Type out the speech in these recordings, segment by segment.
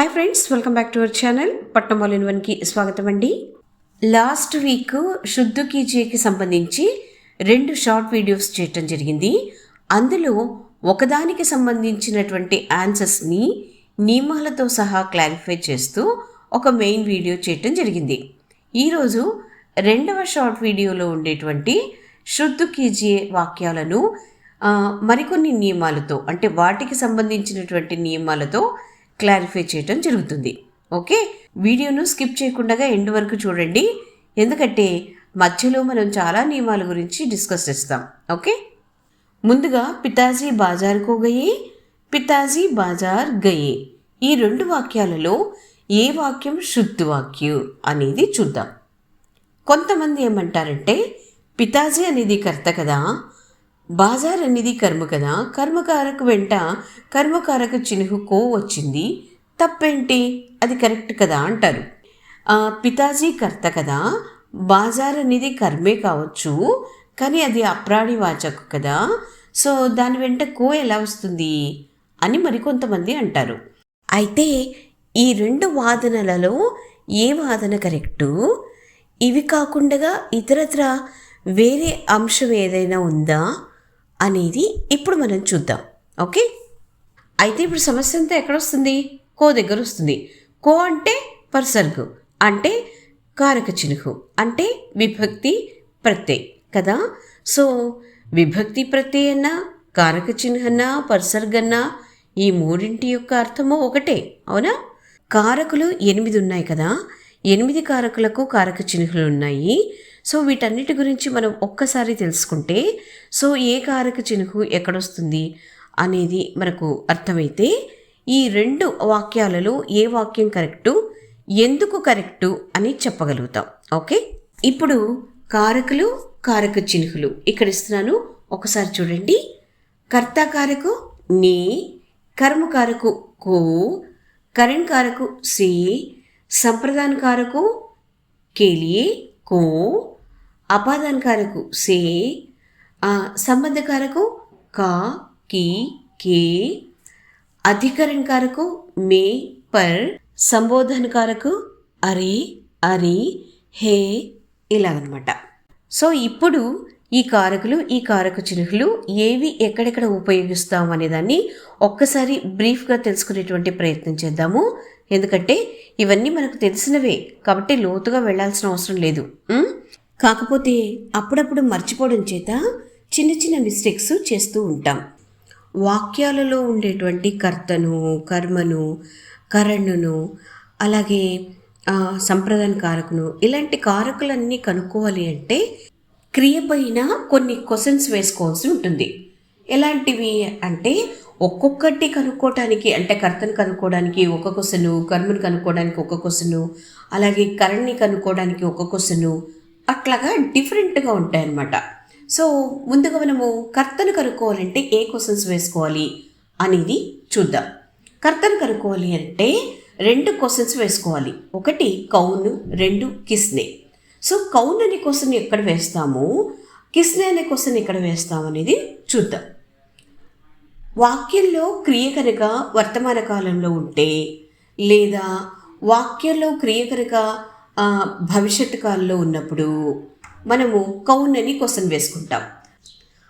Hi friends welcome back to our channel Patnam all in వన్కి స్వాగతం అండి. Last week శుద్ధ కీజేకి సంబంధించి రెండు షార్ట్ వీడియోస్ చేయటం జరిగింది. అందులో ఒకదానికి సంబంధించినటువంటి ఆన్సర్స్ని నియమాలతో సహా క్లారిఫై చేస్తూ ఒక మెయిన్ వీడియో చేయటం జరిగింది. ఈరోజు రెండవ షార్ట్ వీడియోలో ఉండేటువంటి శుద్ధ కీజే వాక్యాలను మరికొన్ని నియమాలతో అంటే వాటికి సంబంధించినటువంటి నియమాలతో క్లారిఫై చేయటం జరుగుతుంది. ఓకే వీడియోను స్కిప్ చేయకుండా ఎండ్ వరకు చూడండి. ఎందుకంటే మధ్యలో మనం చాలా నియమాల గురించి డిస్కస్ చేస్తాం. ఓకే ముందుగా పితాజీ బాజార్కు గయే పితాజీ బాజార్ గయే. ఈ రెండు వాక్యాలలో ఏ వాక్యం శుద్ధ వాక్యం అనేది చూద్దాం. కొంతమంది ఏమంటారంటే పితాజీ అనేది కర్త కదా బాజార్ అనేది కర్మ కదా. కర్మకారకు వెంట కర్మకారక చినుకు కో వచ్చింది. తప్పేంటి? అది కరెక్ట్ కదా అంటారు. పితాజీ కర్త కదా. బాజార్ అనేది కర్మే కావచ్చు కానీ అది అప్రాణి వాచకు కదా. సో దాని వెంట కో ఎలా వస్తుంది అని మరికొంతమంది అంటారు. అయితే ఈ రెండు వాదనలలో ఏ వాదన కరెక్టు? ఇవి కాకుండా ఇతరత్ర వేరే అంశం ఏదైనా ఉందా? అనేది ఇప్పుడు మనం చూద్దాం. ఓకే? అయితే ఇప్పుడు సమస్య అంతా ఎక్కడ వస్తుంది కో దగ్గర వస్తుంది కో అంటే పరిసర్గు అంటే కారక చినుకు అంటే విభక్తి ప్రత్యయ్ కదా? సో విభక్తి ప్రత్యయ్ అన్నా కారక చిహ్న పర్సర్గన్నా ఈ మూడింటి యొక్క అర్థము ఒకటే అవునా? కారకులు ఎనిమిది ఉన్నాయి కదా? ఎనిమిది కారకులకు కారక చిహ్నలు ఉన్నాయి. సో వీటన్నిటి గురించి మనం ఒక్కసారి తెలుసుకుంటే సో ఏ కారక చినుకు ఎక్కడొస్తుంది అనేది మనకు అర్థమైతే ఈ రెండు వాక్యాలలో ఏ వాక్యం కరెక్టు ఎందుకు కరెక్టు అని చెప్పగలుగుతాం. ఓకే? ఇప్పుడు కారకులు కారక చిహ్నులు ఇక్కడ ఇస్తున్నాను. ఒకసారి చూడండి. కర్తాకారకు నీ కర్మకారకు కో కరణ్కారకు సి సంప్రదానకారకు కేలియే కో అపాదానకారకు సే ఆ, సంబంధకారకు కా కి కే అధికరణకారకు మే పర్ సంబోధనకారకు అరే అరి హే ఇలాగనమాట. సో ఇప్పుడు ఈ కారకులు ఈ కారక చిహ్నలు ఏవి ఎక్కడెక్కడ ఉపయోగిస్తాం అనేదాన్ని ఒక్కసారి బ్రీఫ్గా తెలుసుకునేటువంటి ప్రయత్నం చేద్దాము. ఎందుకంటే ఇవన్నీ మనకు తెలిసినవే. కాబట్టి లోతుగా వెళ్ళాల్సిన అవసరం లేదు. కాకపోతే అప్పుడప్పుడు మర్చిపోవడం చేత చిన్న చిన్న మిస్టేక్స్ చేస్తూ ఉంటాం. వాక్యాలలో ఉండేటువంటి కర్తను కర్మను కరణును అలాగే సంప్రదాయ కారకును ఇలాంటి కారకులన్నీ కనుక్కోవాలి అంటే క్రియ పైన కొన్ని క్వశ్చన్స్ వేసుకోవాల్సి ఉంటుంది. ఎలాంటివి అంటే ఒక్కొక్కటి కనుక్కోవటానికి అంటే కర్తను కనుక్కోవడానికి ఒక క్వశ్చను కర్మను కనుక్కోవడానికి ఒక క్వశ్చను అలాగే కరణ్ని కనుక్కోవడానికి ఒక క్వశ్చను అట్లాగా డిఫరెంట్గా ఉంటాయన్నమాట. సో ముందుగా మనము కర్తను కనుక్కోవాలంటే ఏ క్వశ్చన్స్ వేసుకోవాలి అనేది చూద్దాం. కర్తను కనుక్కోవాలి అంటే రెండు క్వశ్చన్స్ వేసుకోవాలి. ఒకటి కౌను రెండు కిస్నే. సో కౌన్ అనే క్వశ్చన్ ఎక్కడ వేస్తాము? కిస్నే అనే క్వశ్చన్ ఎక్కడ వేస్తాం అనేది చూద్దాం. వాక్యంలో క్రియ కనుక వర్తమాన కాలంలో ఉంటే లేదా వాక్యంలో క్రియ కనుక భవిష్యత్తు కాలంలో ఉన్నప్పుడు మనము కౌన్ అని క్వశ్చన్ వేసుకుంటాం.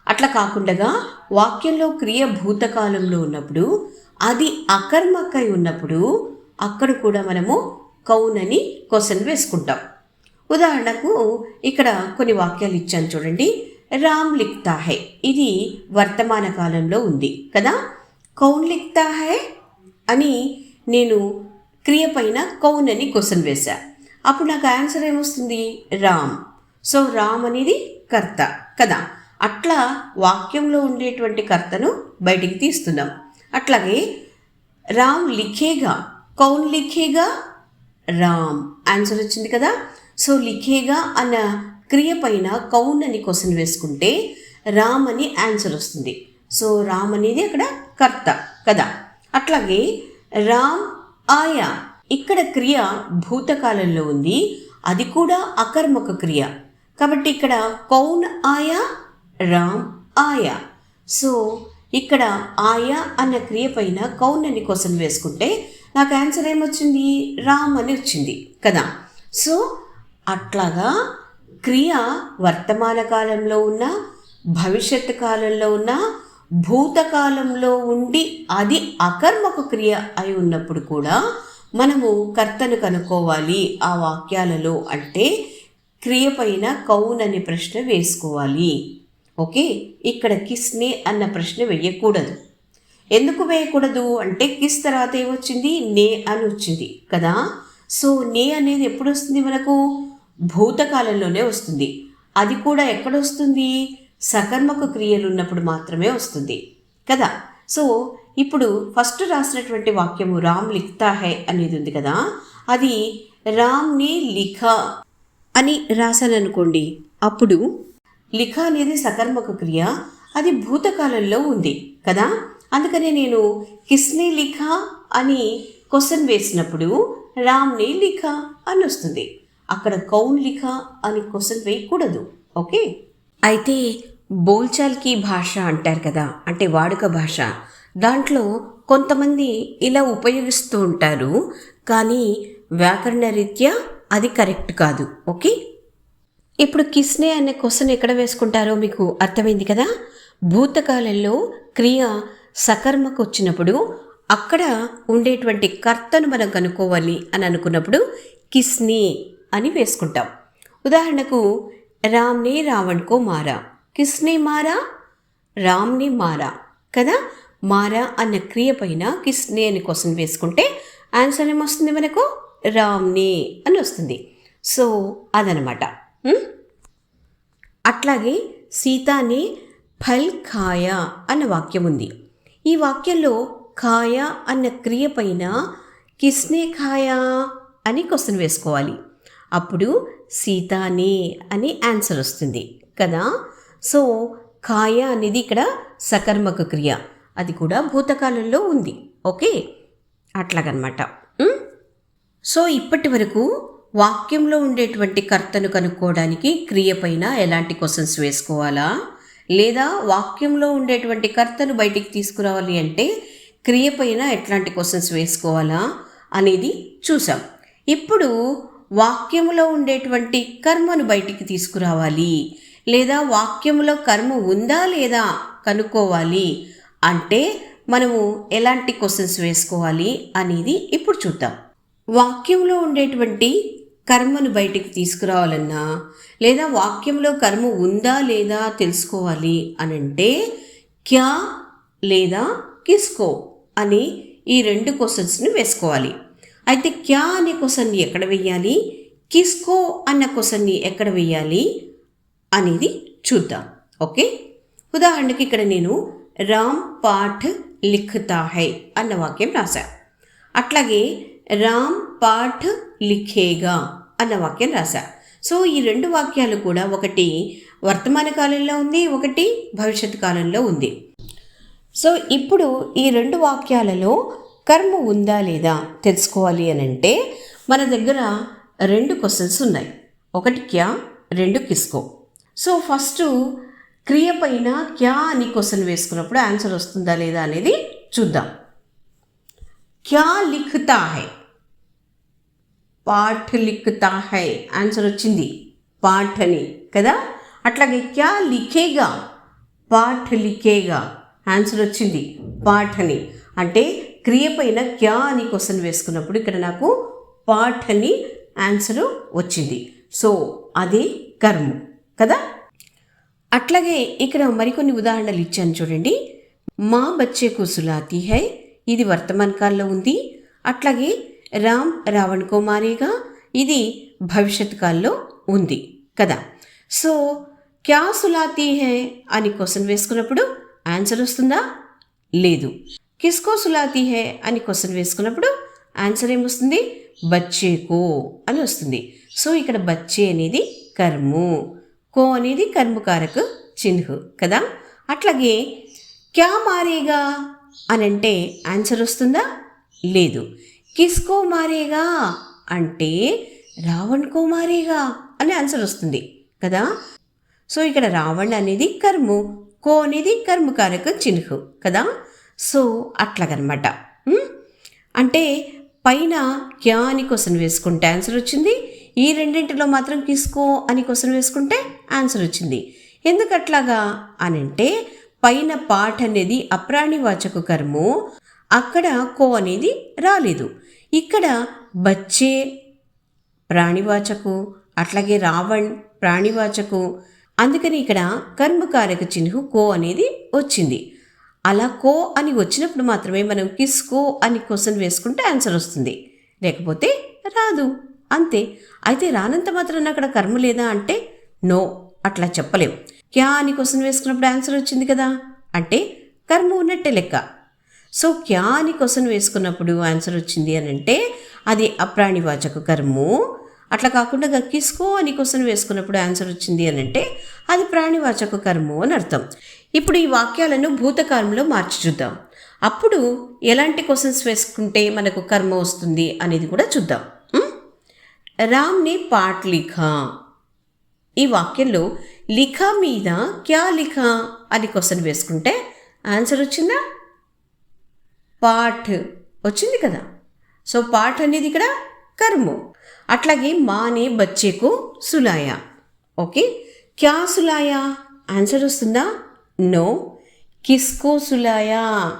అట్లా కాకుండా వాక్యంలో క్రియ భూతకాలంలో ఉన్నప్పుడు అది అకర్మకై ఉన్నప్పుడు అక్కడ కూడా మనము కౌన్ అని క్వశ్చన్ వేసుకుంటాం. ఉదాహరణకు ఇక్కడ కొన్ని వాక్యాలు ఇచ్చాను చూడండి. రామ్ లిఖతా హై ఇది వర్తమాన కాలంలో ఉంది కదా? కౌన్ లిఖతా హై అని నేను క్రియ పైన కౌన్ అని క్వశ్చన్ వేశాను అప్పుడు నాకు ఆన్సర్ ఏమొస్తుంది? రామ్. సో రామ్ అనేది కర్త కదా. అట్లా వాక్యంలో ఉండేటువంటి కర్తను బయటికి తీస్తున్నాం. అట్లాగే రామ్ లిఖేగా కౌన్ లిఖేగా రామ్. ఆన్సర్ వచ్చింది కదా. సో లిఖేగా అన్న క్రియ పైన కౌన్ అని క్వశ్చన్ వేసుకుంటే రామ్ అని ఆన్సర్ వస్తుంది. సో రామ్ అనేది అక్కడ కర్త కదా. అట్లాగే రామ్ ఆయా ఇక్కడ క్రియ భూతకాలంలో ఉంది. అది కూడా అకర్మక క్రియ. కాబట్టి ఇక్కడ కౌన్ ఆయా రామ్ ఆయా. సో ఇక్కడ ఆయా అన్న క్రియ పైన కౌన్ అని క్వశ్చన్ వేసుకుంటే నాకు ఆన్సర్ ఏమొచ్చింది? రామ్ అని వచ్చింది కదా? సో అట్లాగా క్రియ వర్తమాన కాలంలో ఉన్న భవిష్యత్ కాలంలో ఉన్న భూతకాలంలో ఉండి అది అకర్మక క్రియ అయి ఉన్నప్పుడు కూడా మనము కర్తను కనుక్కోవాలి ఆ వాక్యాలలో అంటే క్రియ పైన కౌన్ అనే ప్రశ్న వేసుకోవాలి. ఓకే? ఇక్కడ కిస్నే అన్న ప్రశ్న వేయకూడదు. ఎందుకు వేయకూడదు? అంటే కిస్ తర్వాత ఏమొచ్చింది? నే అని వచ్చింది. కదా? సో నే అనేది ఎప్పుడు వస్తుంది మనకు? భూతకాలంలోనే వస్తుంది. అది కూడా ఎక్కడ వస్తుంది సకర్మక క్రియలు ఉన్నప్పుడు మాత్రమే వస్తుంది. కదా? సో ఇప్పుడు ఫస్ట్ రాసినటువంటి వాక్యము రామ్ లిఖతా హై అనేది ఉంది కదా. అది రామ్ని లిఖ అని రాశాను అనుకోండి అప్పుడు లిఖ అనేది సకర్మక క్రియ అది భూతకాలంలో ఉంది కదా. అందుకనే నేను కిస్నే లిఖ అని క్వశ్చన్ వేసినప్పుడు రామ్ని లిఖ అని వస్తుంది. అక్కడ కౌన్ లిఖ అని క్వశ్చన్ వేయకూడదు ఓకే? అయితే బోల్చాల్కి భాష అంటారు కదా అంటే వాడుక భాష దాంట్లో కొంతమంది ఇలా ఉపయోగిస్తూ ఉంటారు కానీ వ్యాకరణ రీత్యా అది కరెక్ట్ కాదు. ఓకే? ఇప్పుడు కిస్నే అనే క్వశ్చన్ ఎక్కడ వేసుకుంటారో మీకు అర్థమైంది కదా? భూతకాలంలో క్రియ సకర్మకు వచ్చినప్పుడు అక్కడ ఉండేటువంటి కర్తను మనం కనుక్కోవాలి అని అనుకున్నప్పుడు కిస్నే అని వేసుకుంటాం. ఉదాహరణకు రామ్నే రావణ్కో మారా. కిస్నే మారా? రామ్నే మారా. కదా? మారా అన్న క్రియ పైన కిస్నే అని క్వశ్చన్ వేసుకుంటే ఆన్సర్ ఏమొస్తుంది మనకు? రామ్నే అని వస్తుంది. సో అదనమాట. అట్లాగే సీతానే ఫల్ ఖాయ అన్న వాక్యం ఉంది. ఈ వాక్యంలో ఖాయ అన్న క్రియ పైన కిస్నే ఖాయా అని క్వశ్చన్ వేసుకోవాలి. అప్పుడు సీతానే అని ఆన్సర్ వస్తుంది. కదా? సో ఖాయ అనేది ఇక్కడ సకర్మక క్రియ. అది కూడా భూతకాలంలో ఉంది. ఓకే? అట్లాగనమాట. సో ఇప్పటి వరకు వాక్యంలో ఉండేటువంటి కర్తను కనుక్కోవడానికి క్రియ పైన ఎలాంటి క్వశ్చన్స్ వేసుకోవాలా? లేదా వాక్యంలో ఉండేటువంటి కర్తను బయటికి తీసుకురావాలి అంటే క్రియ పైన ఎట్లాంటి క్వశ్చన్స్ వేసుకోవాలా అనేది చూసాం. ఇప్పుడు వాక్యంలో ఉండేటువంటి కర్మను బయటికి తీసుకురావాలి. లేదా వాక్యంలో కర్మ ఉందా లేదా కనుక్కోవాలి. అంటే మనము ఎలాంటి క్వశ్చన్స్ వేసుకోవాలి అనేది ఇప్పుడు చూద్దాం. వాక్యంలో ఉండేటువంటి కర్మను బయటికి తీసుకురావాలన్నా లేదా వాక్యంలో కర్మ ఉందా లేదా తెలుసుకోవాలి అని అంటే క్యా లేదా కిస్కో అని ఈ రెండు క్వశ్చన్స్ని వేసుకోవాలి. అయితే క్యా అనే క్వశ్చన్ని ఎక్కడ వెయ్యాలి కిస్కో అన్న క్వశ్చన్ని ఎక్కడ వెయ్యాలి అనేది చూద్దాం. ఓకే? ఉదాహరణకి ఇక్కడ నేను రామ్ పాఠ్ లిఖతా హై అన్న వాక్యం రాశారు. అట్లాగే రామ్ పాఠ్ లిఖేగా అన్న వాక్యం రాశారు. సో ఈ రెండు వాక్యాలు కూడా ఒకటి వర్తమాన కాలంలో ఉంది ఒకటి భవిష్యత్ కాలంలో ఉంది. సో ఇప్పుడు ఈ రెండు వాక్యాలలో కర్మ ఉందా లేదా తెలుసుకోవాలి అని అంటే మన దగ్గర రెండు క్వశ్చన్స్ ఉన్నాయి. ఒకటి క్యా రెండు కిస్కో. సో ఫస్ట్ క్రియ పైన క్యా అని క్వశ్చన్ వేసుకున్నప్పుడు ఆన్సర్ వస్తుందా లేదా అనేది చూద్దాం. క్యా లిఖతా హై? పాఠ్ లిఖతా హై. ఆన్సర్ వచ్చింది. పాఠ్ అని కదా? అట్లాగే క్యా లిఖేగా? పాఠ్ లిఖేగా. ఆన్సర్ వచ్చింది. పాఠ్ అని అంటే క్రియ పైన క్యా అని క్వశ్చన్ వేసుకున్నప్పుడు ఇక్కడ నాకు పాఠ్ అని ఆన్సర్ వచ్చింది. సో అది కర్మ కదా? అట్లాగే ఇక్కడ మరికొన్ని ఉదాహరణలు ఇచ్చాను చూడండి. మా బచ్చేకు సులాతి హై ఇది వర్తమాన కాలంలో ఉంది. అట్లాగే రామ్ రావణ్ కుమారిగా ఇది భవిష్యత్ కాలంలో ఉంది కదా? సో క్యా సులాతి హే అని క్వశ్చన్ వేసుకున్నప్పుడు ఆన్సర్ వస్తుందా? లేదు. కిస్కో సులాతి హే అని క్వశ్చన్ వేసుకున్నప్పుడు ఆన్సర్ ఏమొస్తుంది బచ్చేకో అని వస్తుంది. సో ఇక్కడ బచ్చే అనేది కర్ము. కో అనేది కర్మకారకు చిహ్ను కదా? అట్లాగే క్యా మారేగా? అని అంటే ఆన్సర్ వస్తుందా? లేదు. కిస్కో మారేగా? అంటే రావణ్ కో మారేగా? అని ఆన్సర్ వస్తుంది కదా? సో ఇక్కడ రావణ్ అనేది కర్ము కో అనేది కర్మకారక చిహ్ను కదా? సో అట్లాగనమాట. అంటే పైన క్యా అని క్వశ్చన్ వేసుకుంటే ఆన్సర్ వచ్చింది ఈ రెండింటిలో మాత్రం కిస్కో అని క్వశ్చన్ వేసుకుంటే ఆన్సర్ వచ్చింది. ఎందుకట్లాగా అని అంటే పైన పాట్ అనేది అప్రాణివాచక కర్ము అక్కడ కో అనేది రాలేదు. ఇక్కడ బచ్చే ప్రాణివాచకు అట్లాగే రావణ్ ప్రాణివాచకు అందుకని ఇక్కడ కర్మకారక చిహ్ను కో అనేది వచ్చింది. అలా కో అని వచ్చినప్పుడు మాత్రమే మనం కిస్కో అని క్వశ్చన్ వేసుకుంటే ఆన్సర్ వస్తుంది. లేకపోతే రాదు. అంతే. అయితే రానంత మాత్రం అక్కడ కర్మ లేదా అంటే నో అట్లా చెప్పలేం క్యా అని క్వశ్చన్ వేసుకున్నప్పుడు ఆన్సర్ వచ్చింది కదా? అంటే కర్మ ఉన్నట్టే లెక్క. సో క్యా అని క్వశ్చన్ వేసుకున్నప్పుడు ఆన్సర్ వచ్చింది అని అంటే అది అప్రాణివాచక కర్ము అట్లా కాకుండా కిస్కో అని క్వశ్చన్ వేసుకున్నప్పుడు ఆన్సర్ వచ్చింది అని అంటే అది ప్రాణివాచక కర్ము అని అర్థం. ఇప్పుడు ఈ వాక్యాలను భూతకాలంలో మార్చి చూద్దాం. అప్పుడు ఎలాంటి క్వశ్చన్స్ వేసుకుంటే మనకు కర్మ వస్తుంది అనేది కూడా చూద్దాం. రామ్ రామ్ని పాట్ లిఖా. ఈ వాక్యంలో లిఖా మీద క్యా లిఖా అని క్వశ్చన్ వేసుకుంటే ఆన్సర్ వచ్చిందా? పాఠ్ వచ్చింది కదా. సో పాఠ్ అనేది ఇక్కడ కర్ము. అట్లాగే మానే బచ్చేకు సులాయా. ఓకే? క్యా సులాయా? ఆన్సర్ వస్తుందా? నో. కిస్కో సులాయా?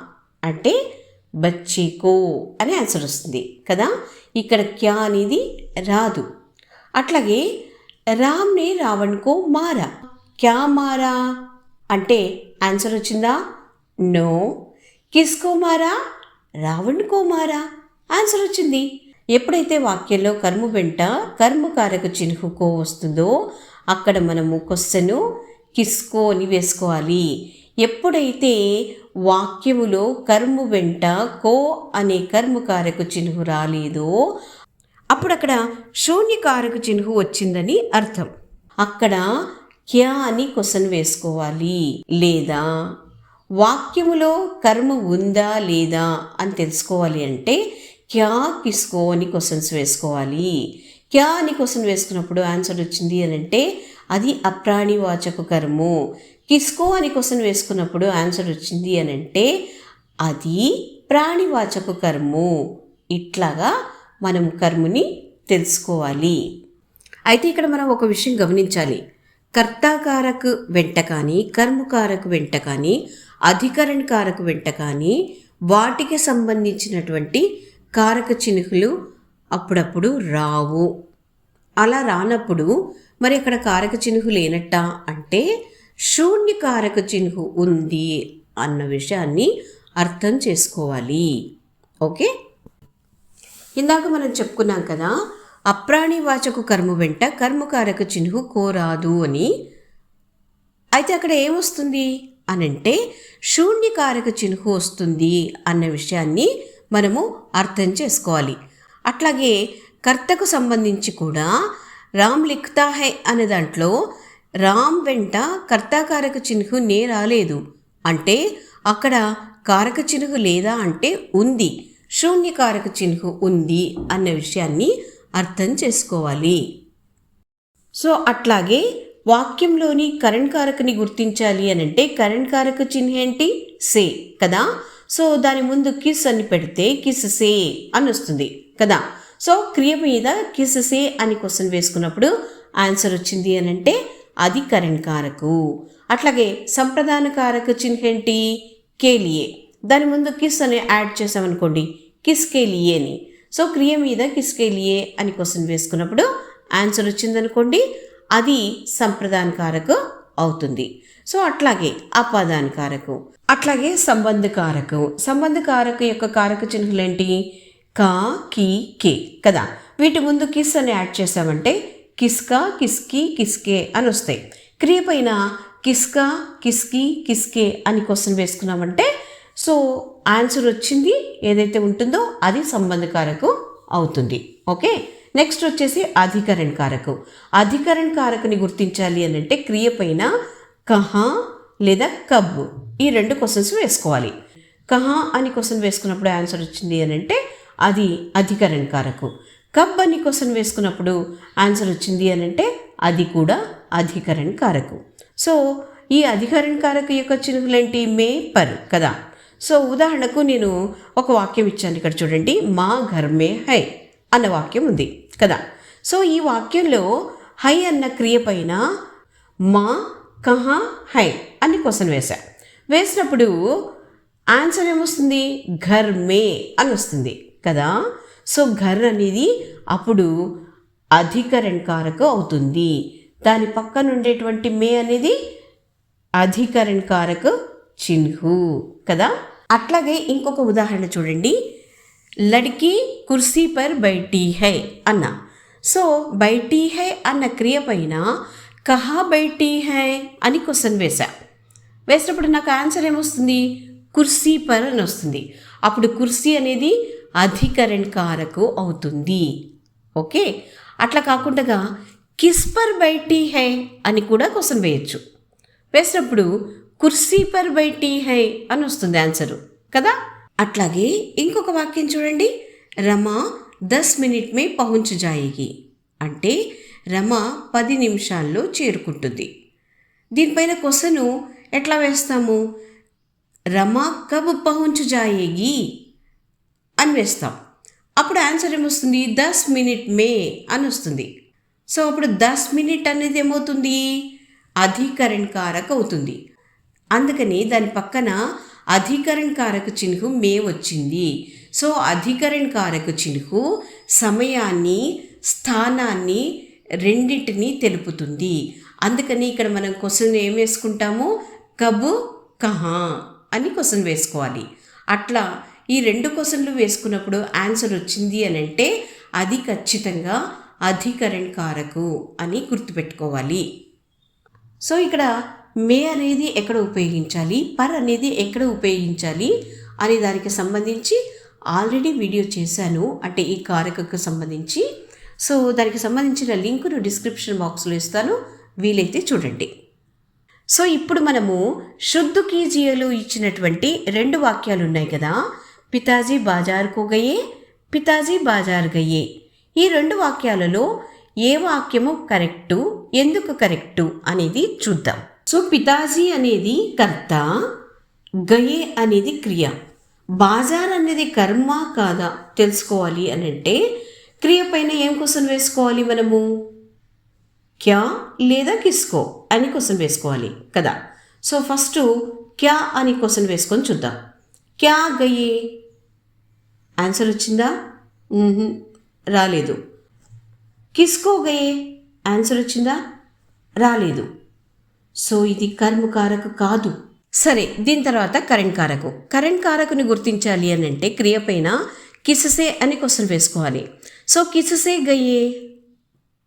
అంటే బచ్చేకో అని ఆన్సర్ వస్తుంది కదా. ఇక్కడ క్యా అనేది రాదు. అట్లాగే రామ్నే రావణ్కో మారా. క్యా మారా? అంటే ఆన్సర్ వచ్చిందా? నో. కిస్కో మారా? రావణ్కో మారా? ఆన్సర్ వచ్చింది. ఎప్పుడైతే వాక్యంలో కర్మ వెంట కర్మకారక చిహ్నుకో వస్తుందో అక్కడ మనము క్వశ్చను కిస్కో అని వేసుకోవాలి. ఎప్పుడైతే వాక్యములో కర్మ వెంట కో అనే కర్మకారక చిహ్ను రాలేదో అప్పుడు అక్కడ శూన్యకారక చిహ్ను వచ్చిందని అర్థం. అక్కడ క్యా అని క్వశ్చన్ వేసుకోవాలి. లేదా వాక్యములో కర్మ ఉందా లేదా అని తెలుసుకోవాలి అంటే క్యా కిస్కో అని క్వశ్చన్స్ వేసుకోవాలి. క్యా అని క్వశ్చన్ వేసుకున్నప్పుడు ఆన్సర్ వచ్చింది అని అంటే అది అప్రాణివాచక కర్ము. కిస్కో అని క్వశ్చన్ వేసుకున్నప్పుడు ఆన్సర్ వచ్చింది అని అంటే అది ప్రాణివాచక కర్ము. ఇట్లాగా మనం కర్ముని తెలుసుకోవాలి. అయితే ఇక్కడ మనం ఒక విషయం గమనించాలి. కర్తాకారకు వెంట కానీ కర్మకారకు వెంట కానీ అధికరణకారకు వెంట కానీ వాటికి సంబంధించినటువంటి కారక చినుకులు అప్పుడప్పుడు రావు. అలా రానప్పుడు మరి అక్కడ కారక చినుకు లేనట్ట? అంటే శూన్యకారక చిహ్నం ఉంది అన్న విషయాన్ని అర్థం చేసుకోవాలి. ఓకే? ఇందాక మనం చెప్పుకున్నాం కదా అప్రాణివాచకు కర్మ వెంట కర్మకారక చిహ్నం కోరాదు అని. అయితే అక్కడ ఏమొస్తుంది అనంటే శూన్యకారక చిహ్నం వస్తుంది అన్న విషయాన్ని మనము అర్థం చేసుకోవాలి. అట్లాగే కర్తకు సంబంధించి కూడా రామ్ లిఖతా హై అనే దాంట్లో రామ్ వెంట కర్తాకారక చిహ్ను నే రాలేదు. అంటే అక్కడ కారక చిహ్ను లేదా అంటే ఉంది. శూన్యకారక చిహ్ను ఉంది అన్న విషయాన్ని అర్థం చేసుకోవాలి. సో అట్లాగే వాక్యంలోని కరణ్ కారకని గుర్తించాలి అని అంటే కరణ్ కారక చిహ్న ఏంటి? సే కదా? సో దాని ముందు కిస్ అని పెడితే కిస్ సే అని వస్తుంది కదా? సో క్రియ మీద కిస్ సే అని క్వశ్చన్ వేసుకున్నప్పుడు ఆన్సర్ వచ్చింది అని అంటే అది కరెంట్ కారకు అట్లాగే సంప్రదాన కారక చిహ్నేంటి కేలియే. దాని ముందు కిస్ అని యాడ్ చేసామనుకోండి కిస్ కేలియే అని. సో క్రియ మీద కిస్ కేలియే అని క్వశ్చన్ వేసుకున్నప్పుడు ఆన్సర్ వచ్చిందనుకోండి అది సంప్రదానకారకు అవుతుంది. సో అట్లాగే అపాదానకారకు. అట్లాగే సంబంధ కారకు సంబంధ కారకు యొక్క కారక చిహ్నలు ఏంటి? కా కి కే కదా. వీటి ముందు కిస్ అని యాడ్ చేసామంటే కిస్కా కిస్కి కిస్కే అని వస్తాయి. క్రియ పైన కిస్కా కిస్కి కిస్కే అని క్వశ్చన్ వేసుకున్నామంటే సో ఆన్సర్ వచ్చింది ఏదైతే ఉంటుందో అది సంబంధకారకు అవుతుంది. ఓకే? నెక్స్ట్ వచ్చేసి అధికరణ్ కారకు. అధికరణ్ కారకుని గుర్తించాలి అని అంటే క్రియ పైన కహా లేదా కబ్ ఈ రెండు క్వశ్చన్స్ వేసుకోవాలి. కహా అని క్వశ్చన్ వేసుకున్నప్పుడు ఆన్సర్ వచ్చింది అని అంటే అది అధికరణ్ కారకు. కబ్ అని క్వశ్చన్ వేసుకున్నప్పుడు ఆన్సర్ వచ్చింది అని అంటే అది కూడా అధికరణ కారకం సో ఈ అధికరణ కారక యొక్క చిహ్నులేంటి మే పర్ కదా? సో ఉదాహరణకు నేను ఒక వాక్యం ఇచ్చాను ఇక్కడ చూడండి. మా ఘర్మే హై అన్న వాక్యం ఉంది కదా? సో ఈ వాక్యంలో హై అన్న క్రియ పైన మా కహా హై అని క్వశ్చన్ వేశా. వేసినప్పుడు ఆన్సర్ ఏమొస్తుంది? ఘర్ మే అని వస్తుంది కదా? సో ఘర్ అనేది అప్పుడు అధికరణకారకు అవుతుంది. దాని పక్కన ఉండేటువంటి మే అనేది అధికరణకారక చిహ్ను కదా? అట్లాగే ఇంకొక ఉదాహరణ చూడండి. లడ్కి కుర్సీ పర్ బైటీ హై అన్న. సో బైటీ హై అన్న క్రియ పైన కహా బైటీ హై అని క్వశ్చన్ వేశా. వేసినప్పుడు నాకు ఆన్సర్ ఏమొస్తుంది? కుర్సీ పర్ అని వస్తుంది. అప్పుడు కుర్సీ అనేది అధికరణ్ కారకు అవుతుంది. ఓకే? అట్లా కాకుండా కిస్పర్ బైటీ హై అని కూడా క్వశ్చన్ వేయచ్చు. వేసినప్పుడు కుర్సీ పర్ బైటీ హై అని వస్తుంది ఆన్సరు కదా? అట్లాగే ఇంకొక వాక్యం చూడండి. రమ దస్ మినిట్ మే పహుంచు జాయిగి. అంటే రమ పది నిమిషాల్లో చేరుకుంటుంది. దీనిపైన క్వశ్చను ఎట్లా వేస్తాము? రమ కబ్ పహుంచు జాయేగి? అని వేస్తాం. అప్పుడు ఆన్సర్ ఏమొస్తుంది? దస్ మినిట్ మే అని వస్తుంది. సో అప్పుడు దస్ మినిట్ అనేది ఏమవుతుంది? అధికరణ్ కారక్ అవుతుంది. అందుకని దాని పక్కన అధికరణ్ కారక చిహ్ను మే వచ్చింది. సో అధికరణ్ కారక చిహ్ను సమయాన్ని స్థానాన్ని రెండింటిని తెలుపుతుంది. అందుకని ఇక్కడ మనం క్వశ్చన్ ఏం వేసుకుంటాము? కబు కహా అని క్వశ్చన్ వేసుకోవాలి. అట్లా ఈ రెండు క్వశ్చన్లు వేసుకున్నప్పుడు ఆన్సర్ వచ్చింది అని అంటే అది ఖచ్చితంగా అధికరణ్ కారకు అని గుర్తుపెట్టుకోవాలి. సో ఇక్కడ మే అనేది ఎక్కడ ఉపయోగించాలి పర్ అనేది ఎక్కడ ఉపయోగించాలి అనే దానికి సంబంధించి ఆల్రెడీ వీడియో చేశాను అంటే ఈ కారకకు సంబంధించి. సో దానికి సంబంధించిన లింకును డిస్క్రిప్షన్ బాక్స్లో ఇస్తాను వీలైతే చూడండి. సో ఇప్పుడు మనము శుద్ధు కీజియలు ఇచ్చినటువంటి రెండు వాక్యాలు ఉన్నాయి కదా పితాజీ బాజార్కు గయే పితాజీ బాజార్ గయే. ఈ రెండు వాక్యాలలో ఏ వాక్యము కరెక్టు ఎందుకు కరెక్టు అనేది చూద్దాం. సో పితాజీ అనేది కర్త గయే అనేది క్రియ. బాజార్ అనేది కర్మ కాదా తెలుసుకోవాలి అని అంటే క్రియ పైన ఏం క్వశ్చన్ వేసుకోవాలి మనము? క్యా లేదా కిస్కో అని క్వశ్చన్ వేసుకోవాలి కదా. సో ఫస్ట్ క్యా అని క్వశ్చన్ వేసుకొని చూద్దాం. క్యా గయే? ఆన్సర్ వచ్చిందా? రాలేదు. కిస్కో గయే? ఆన్సర్ వచ్చిందా? రాలేదు. సో ఇది కర్మకారకు కాదు. సరే దీని తర్వాత కరెంట్ కారకు. కరెంట్ కారకుని గుర్తించాలి అని అంటే క్రియ పైన కిససే అని క్వశ్చన్ వేసుకోవాలి. సో కిససే గయ్యే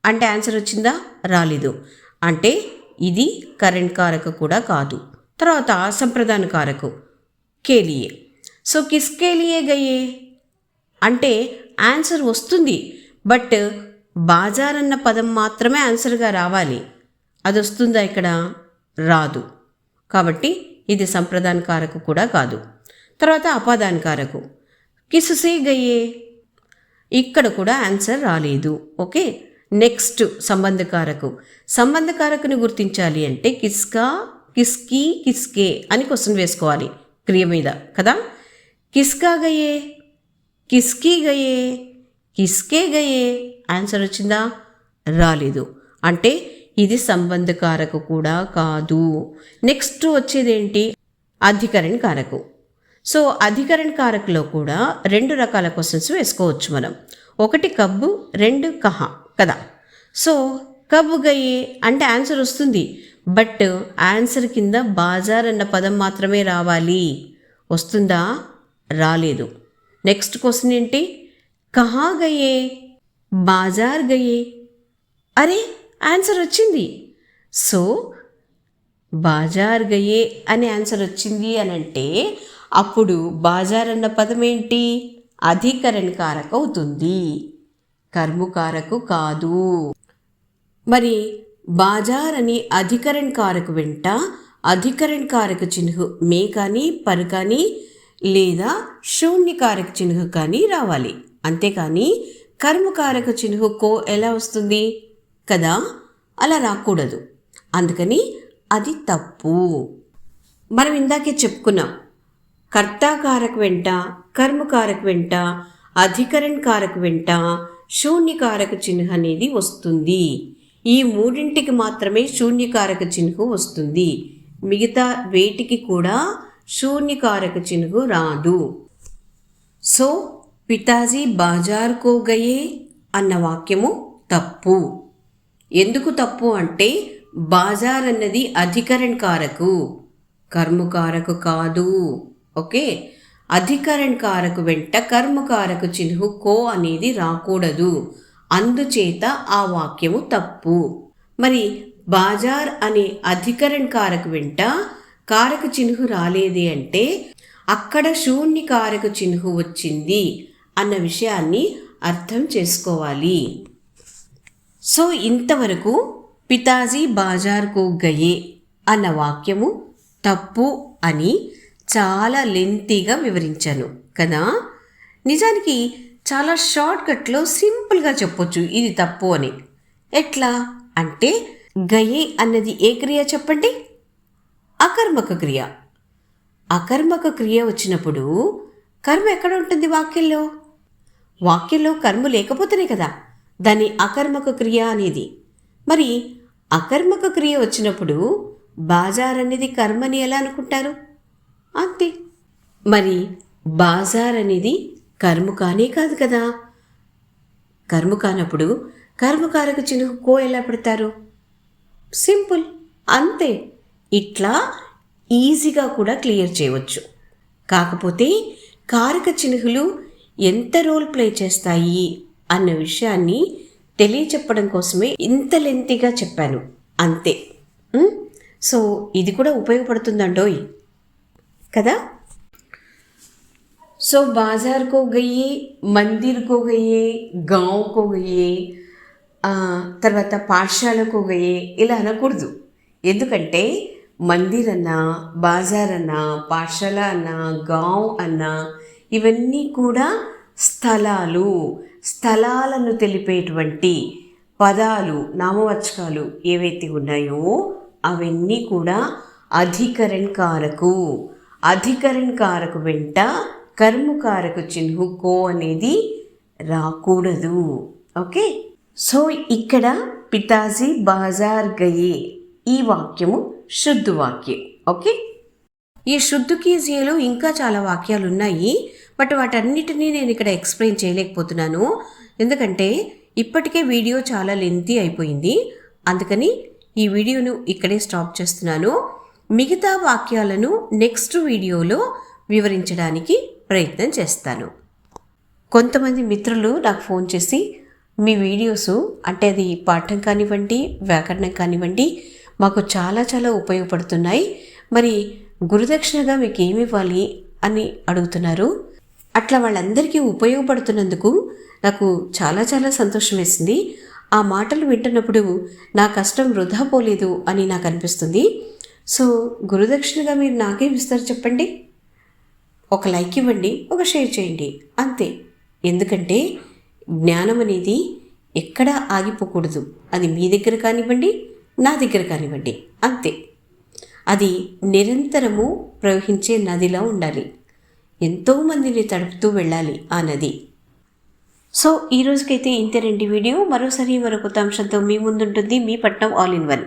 అంటే ఆన్సర్ వచ్చిందా? రాలేదు. అంటే ఇది కరెంట్ కారకు కూడా కాదు. తర్వాత సంప్రదాన కారకు. కేలియే. సో కిస్కేలియే గయ్యే అంటే ఆన్సర్ వస్తుంది. బట్ బాజార్ అన్న పదం మాత్రమే ఆన్సర్గా రావాలి. అది వస్తుందా ఇక్కడ? రాదు. కాబట్టి ఇది సంప్రదాన కారకు కూడా కాదు. తర్వాత అపాదాన కారకు కిసుసే గయ్యే ఇక్కడ కూడా ఆన్సర్ రాలేదు. ఓకే? నెక్స్ట్ సంబంధకారకు. సంబంధకారకుని గుర్తించాలి అంటే కిస్కా కిస్కి కిస్కే అని క్వశ్చన్ వేసుకోవాలి క్రియ మీద కదా? కిస్కా గయే? కిస్కీ గయే కిస్కే గయే? ఆన్సర్ వచ్చిందా? రాలేదు. అంటే ఇది సంబంధకారకు కూడా కాదు. నెక్స్ట్ వచ్చేదేంటి? అధికరణ కారకు. సో అధికరణ కారకులో కూడా రెండు రకాల క్వశ్చన్స్ వేసుకోవచ్చు మనం. ఒకటి కబ్బు రెండు కహ కదా? సో కబ్బు గయే అంటే ఆన్సర్ వస్తుంది. బట్ ఆన్సర్ కింద బాజార్ అన్న పదం మాత్రమే రావాలి. వస్తుందా? రాలేదు. నెక్స్ట్ క్వశ్చన్ ఏంటి? కహా గయే? బాజార్ గయే? అరే ఆన్సర్ వచ్చింది. సో బాజార్ గయే అనే ఆన్సర్ వచ్చింది అని అంటే అప్పుడు బాజార్ అన్న పదం ఏంటి? అధికరణ కారక అవుతుంది కర్మకారకు కాదు. మరి బాజార్ అని అధికరణ కారకు వెంట అధికరణ కారక చిహ్ను మే కానీ పర్ కానీ లేదా శూన్యకారక చిహ్నం కానీ రావాలి. అంతేకాని కర్మకారక చిహ్ను కో ఎలా వస్తుంది? కదా? అలా రాకూడదు. అందుకని అది తప్పు. మనం ఇందాకే చెప్పుకున్నాం. కర్తాకారక వెంట కర్మకారక వెంట అధికరణ్ కారక వెంట శూన్యకారక చిహ్న అనేది వస్తుంది. ఈ మూడింటికి మాత్రమే శూన్యకారక చిహ్నం వస్తుంది. మిగతా వేటికి కూడా శూన్యకారక చిహ్నం రాదు. సో పితాజీ బాజార్ కో గయే అన్న వాక్యము తప్పు. ఎందుకు తప్పు అంటే బాజార్ అన్నది అధికరణ్ కారకు కర్మకారకు కాదు. ఓకే? అధికరణ్ కారకు వెంట కర్మకారకు చిహ్ను కో అనేది రాకూడదు. అందుచేత ఆ వాక్యము తప్పు. మరి బాజార్ అనే అధికరణ్ కారకు వెంట కారక చిహ్ను రాలేదే అంటే అక్కడ శూన్య కారక చిహ్ను వచ్చింది అన్న విషయాన్ని అర్థం చేసుకోవాలి. సో ఇంతవరకు పితాజీ బాజార్కు గయే అన్న వాక్యము తప్పు అని చాలా లెంతీగా వివరించాను కదా? నిజానికి చాలా షార్ట్కట్లో సింపుల్గా చెప్పొచ్చు ఇది తప్పు అని. ఎట్లా? అంటే గయే అన్నది ఏ క్రియ చెప్పండి? అకర్మక క్రియ. అకర్మక క్రియ వచ్చినప్పుడు కర్మ ఎక్కడ ఉంటుంది వాక్యంలో? వాక్యంలో కర్మ లేకపోతేనే కదా దాని అకర్మక క్రియ అనేది. మరి అకర్మక క్రియ వచ్చినప్పుడు బాజార్ అనేది కర్మని ఎలా అనుకుంటారు? అంతే. మరి బాజార్ అనేది కర్మ కానే కాదు కదా. కర్మ కానప్పుడు కర్మకారక చినుకు కో ఎలా పెడతారు? సింపుల్. అంతే. ఇట్లా ఈజీగా కూడా క్లియర్ చేయవచ్చు కాకపోతే కారక చిహ్నులు ఎంత రోల్ ప్లే చేస్తాయి అన్న విషయాన్ని తెలియచెప్పడం కోసమే ఇంత లెంతిగా చెప్పాను అంతే ఉం? సో ఇది కూడా ఉపయోగపడుతుందండోయ్ కదా सो बाज़ार को गए మందిర్ కో గయే గావ్ కో గయే ఆ, తర్వాత పాఠశాలకు గయే ఇలా అనకూడదు ఎందుకంటే మందిర్ అన్నా బాజార్ అన్నా పాఠశాల అన్నా గావ్ అన్నా ఇవన్నీ కూడా స్థలాలు. స్థలాలను తెలిపేటువంటి పదాలు నామవాచకాలు ఏవైతే ఉన్నాయో అవన్నీ కూడా అధికరణ్ కారకు అధికరణ్ కారకు వెంట కర్మకారకు చిహ్ను కో అనేది రాకూడదు. ఓకే? సో ఇక్కడ పితాజీ బాజార్ గయే ఈ వాక్యము శుద్ధ వాక్యం ఓకే? ఈ శుద్ధు కీజీలో ఇంకా చాలా వాక్యాలు ఉన్నాయి బట్ వాటన్నిటినీ నేను ఇక్కడ ఎక్స్ప్లెయిన్ చేయలేకపోతున్నాను. ఎందుకంటే ఇప్పటికే వీడియో చాలా లెంతీ అయిపోయింది. అందుకని ఈ వీడియోను ఇక్కడే స్టాప్ చేస్తున్నాను. మిగతా వాక్యాలను నెక్స్ట్ వీడియోలో వివరించడానికి ప్రయత్నం చేస్తాను. కొంతమంది మిత్రులు నాకు ఫోన్ చేసి మీ వీడియోస్ అంటే అది పాఠం కానివ్వండి వ్యాకరణం కానివ్వండి మాకు చాలా చాలా ఉపయోగపడుతున్నాయి. మరి గురుదక్షిణగా మీకు ఏమి ఇవ్వాలి అని అడుగుతున్నారు. అట్లా వాళ్ళందరికీ ఉపయోగపడుతున్నందుకు నాకు చాలా చాలా సంతోషం వేసింది. ఆ మాటలు వింటున్నప్పుడు నా కష్టం వృధా పోలేదు అని నాకు అనిపిస్తుంది. సో గురుదక్షిణగా మీరు నాకేం ఇస్తారు చెప్పండి. ఒక లైక్ ఇవ్వండి ఒక షేర్ చేయండి. అంతే. ఎందుకంటే జ్ఞానం అనేది ఎక్కడా ఆగిపోకూడదు. అది మీ దగ్గర కానివ్వండి నా దగ్గర కానివ్వండి అంతే. అది నిరంతరము ప్రవహించే నదిలా ఉండాలి. ఎంతోమందిని తడుపుతూ వెళ్ళాలి ఆ నది. సో ఈ రోజుకైతే ఇంతేనండి వీడియో. మరోసారి మరొక అంశంతో మీ ముందుంటుంది మీ పట్నం ఆల్ ఇన్ వన్.